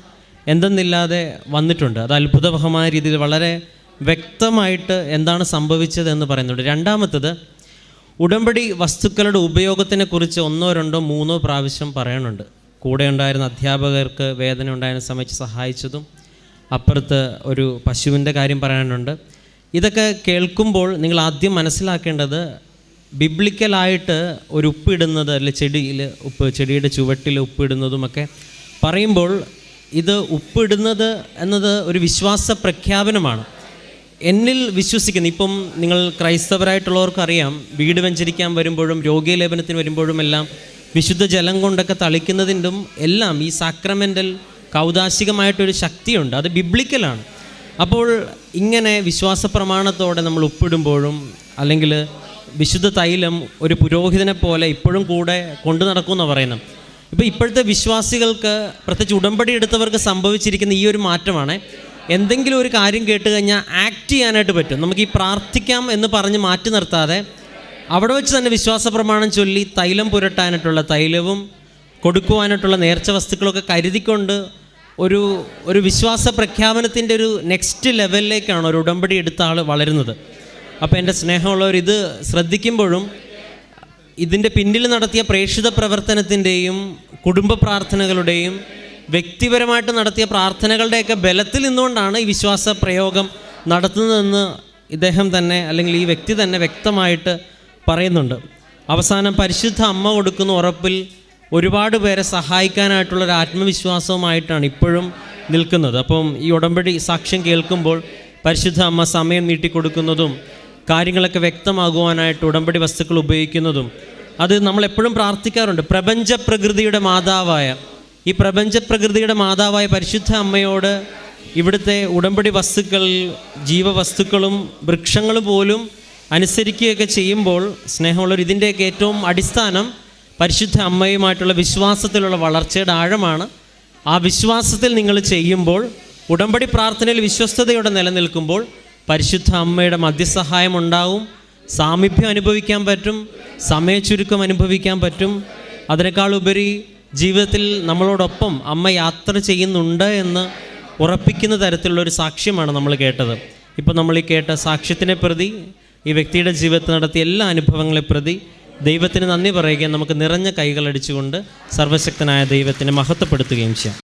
എന്തെന്നില്ലാതെ വന്നിട്ടുണ്ട്. അത് അത്ഭുതവഹമായ രീതിയിൽ വളരെ വ്യക്തമായിട്ട് എന്താണ് സംഭവിച്ചത് എന്ന് പറയുന്നുണ്ട്. രണ്ടാമത്തത് ഉടമ്പടി വസ്തുക്കളുടെ ഉപയോഗത്തിനെക്കുറിച്ച് ഒന്നോ രണ്ടോ മൂന്നോ പ്രാവശ്യം പറയാനുണ്ട്. കൂടെ ഉണ്ടായിരുന്ന അധ്യാപകർക്ക് വേദന ഉണ്ടായിരുന്ന സമയത്ത് സഹായിച്ചതും അപ്പുറത്ത് ഒരു പശുവിന്റെ കാര്യം പറയാനുണ്ട്. ഇതൊക്കെ കേൾക്കുമ്പോൾ നിങ്ങൾ ആദ്യം മനസ്സിലാക്കേണ്ടത് ബിബ്ലിക്കലായിട്ട് ഒരു ഉപ്പിടുന്നത് അല്ലെ ചെടിയിൽ ഉപ്പ് ചെടിയുടെ ചുവട്ടിൽ ഉപ്പിടുന്നതുമൊക്കെ പറയുമ്പോൾ ഇത് ഉപ്പിടുന്നത് എന്നത് ഒരു വിശ്വാസ പ്രഖ്യാപനമാണ്. എന്നിൽ വിശ്വസിക്കുന്നു. ഇപ്പം നിങ്ങൾ ക്രൈസ്തവരായിട്ടുള്ളവർക്കറിയാം വീട് വെഞ്ചരിക്കാൻ വരുമ്പോഴും രോഗീലേപനത്തിന് വരുമ്പോഴും എല്ലാം വിശുദ്ധ ജലം കൊണ്ടൊക്കെ തളിക്കുന്നതിന്റെ എല്ലാം ഈ സാക്രമെന്റൽ കൗതാശികമായിട്ടൊരു ശക്തിയുണ്ട്. അത് ബിബ്ലിക്കലാണ് അപ്പോൾ ഇങ്ങനെ വിശ്വാസ പ്രമാണത്തോടെ നമ്മൾ ഉപ്പിടുമ്പോഴും അല്ലെങ്കിൽ വിശുദ്ധ തൈലം ഒരു പുരോഹിതനെ പോലെ ഇപ്പോഴും കൂടെ കൊണ്ടു നടക്കുമെന്നാണ് പറയുന്നത്. ഇപ്പോൾ ഇപ്പോഴത്തെ വിശ്വാസികൾക്ക് പ്രത്യേകിച്ച് ഉടമ്പടി എടുത്തവർക്ക് സംഭവിച്ചിരിക്കുന്ന ഈ ഒരു മാറ്റമാണ്. എന്തെങ്കിലും ഒരു കാര്യം കേട്ട് കഴിഞ്ഞാൽ ആക്ട് ചെയ്യാനായിട്ട് പറ്റും. നമുക്ക് ഈ പ്രാർത്ഥിക്കാം എന്ന് പറഞ്ഞ് മാറ്റി നിർത്താതെ അവിടെ വെച്ച് തന്നെ വിശ്വാസ പ്രമാണം ചൊല്ലി തൈലം പുരട്ടാനായിട്ടുള്ള തൈലവും കൊടുക്കുവാനായിട്ടുള്ള നേർച്ച വസ്തുക്കളൊക്കെ കരുതിക്കൊണ്ട് ഒരു ഒരു വിശ്വാസ പ്രഖ്യാപനത്തിന്റെ ഒരു നെക്സ്റ്റ് ലെവലിലേക്കാണ് ഒരു ഉടമ്പടി എടുത്ത ആൾ വളരുന്നത്. അപ്പോൾ എന്റെ സ്നേഹമുള്ളവർ ഇത് ശ്രദ്ധിക്കുമ്പോഴും ഇതിന്റെ പിന്നിൽ നടത്തിയ പ്രേക്ഷിത പ്രവർത്തനത്തിന്റെയും കുടുംബ പ്രാർത്ഥനകളുടെയും വ്യക്തിപരമായിട്ട് നടത്തിയ പ്രാർത്ഥനകളുടെയൊക്കെ ബലത്തിൽ നിന്നുകൊണ്ടാണ് ഈ വിശ്വാസ പ്രയോഗം നടത്തുന്നതെന്ന് ഇദ്ദേഹം തന്നെ അല്ലെങ്കിൽ ഈ വ്യക്തി തന്നെ വ്യക്തമായിട്ട് പറയുന്നുണ്ട്. അവസാനം പരിശുദ്ധ അമ്മ കൊടുക്കുന്ന ഉറപ്പിൽ ഒരുപാട് പേരെ സഹായിക്കാനായിട്ടുള്ളൊരു ആത്മവിശ്വാസവുമായിട്ടാണ് ഇപ്പോഴും നിൽക്കുന്നത്. അപ്പം ഈ ഉടമ്പടി സാക്ഷ്യം കേൾക്കുമ്പോൾ പരിശുദ്ധ അമ്മ സമയം നീട്ടിക്കൊടുക്കുന്നതും കാര്യങ്ങളൊക്കെ വ്യക്തമാകുവാനായിട്ട് ഉടമ്പടി വസ്തുക്കൾ ഉപയോഗിക്കുന്നതും അത് നമ്മൾ എപ്പോഴും പ്രാർത്ഥിക്കാറുണ്ട്. പ്രപഞ്ച പ്രകൃതിയുടെ മാതാവായ ഈ പ്രപഞ്ച പ്രകൃതിയുടെ മാതാവായ പരിശുദ്ധ അമ്മയോട് ഇവിടുത്തെ ഉടമ്പടി വസ്തുക്കൾ ജീവവസ്തുക്കളും വൃക്ഷങ്ങളും പോലും അനുസരിക്കുകയൊക്കെ ചെയ്യുമ്പോൾ സ്നേഹമുള്ളവർ ഇതിന്റെയൊക്കെ ഏറ്റവും അടിസ്ഥാനം പരിശുദ്ധ അമ്മയുമായിട്ടുള്ള വിശ്വാസത്തിലുള്ള വളർച്ചയുടെ ആഴമാണ്. ആ വിശ്വാസത്തിൽ നിങ്ങൾ ചെയ്യുമ്പോൾ ഉടമ്പടി പ്രാർത്ഥനയിൽ വിശ്വസ്തയോടെ നിലനിൽക്കുമ്പോൾ പരിശുദ്ധ അമ്മയുടെ മധ്യസഹായം ഉണ്ടാവും. സാമീപ്യം അനുഭവിക്കാൻ പറ്റും സമയച്ചുരുക്കം അനുഭവിക്കാൻ പറ്റും. അതിനേക്കാൾ ഉപരി ജീവിതത്തിൽ നമ്മളോടൊപ്പം അമ്മ യാത്ര ചെയ്യുന്നുണ്ട് എന്ന് ഉറപ്പിക്കുന്ന തരത്തിലുള്ള ഒരു സാക്ഷ്യമാണ് നമ്മൾ കേട്ടത്. ഇപ്പോൾ നമ്മൾ ഈ കേട്ട സാക്ഷ്യത്തിനെ പ്രതി ഈ വ്യക്തിയുടെ ജീവിതത്തിൽ നടത്തിയ എല്ലാ അനുഭവങ്ങളെ പ്രതി ദൈവത്തിന് നന്ദി പറയുകയും നമുക്ക് നിറഞ്ഞ കൈകളടിച്ചുകൊണ്ട് സർവശക്തനായ ദൈവത്തിനെ മഹത്വപ്പെടുത്തുകയും ചെയ്യാം.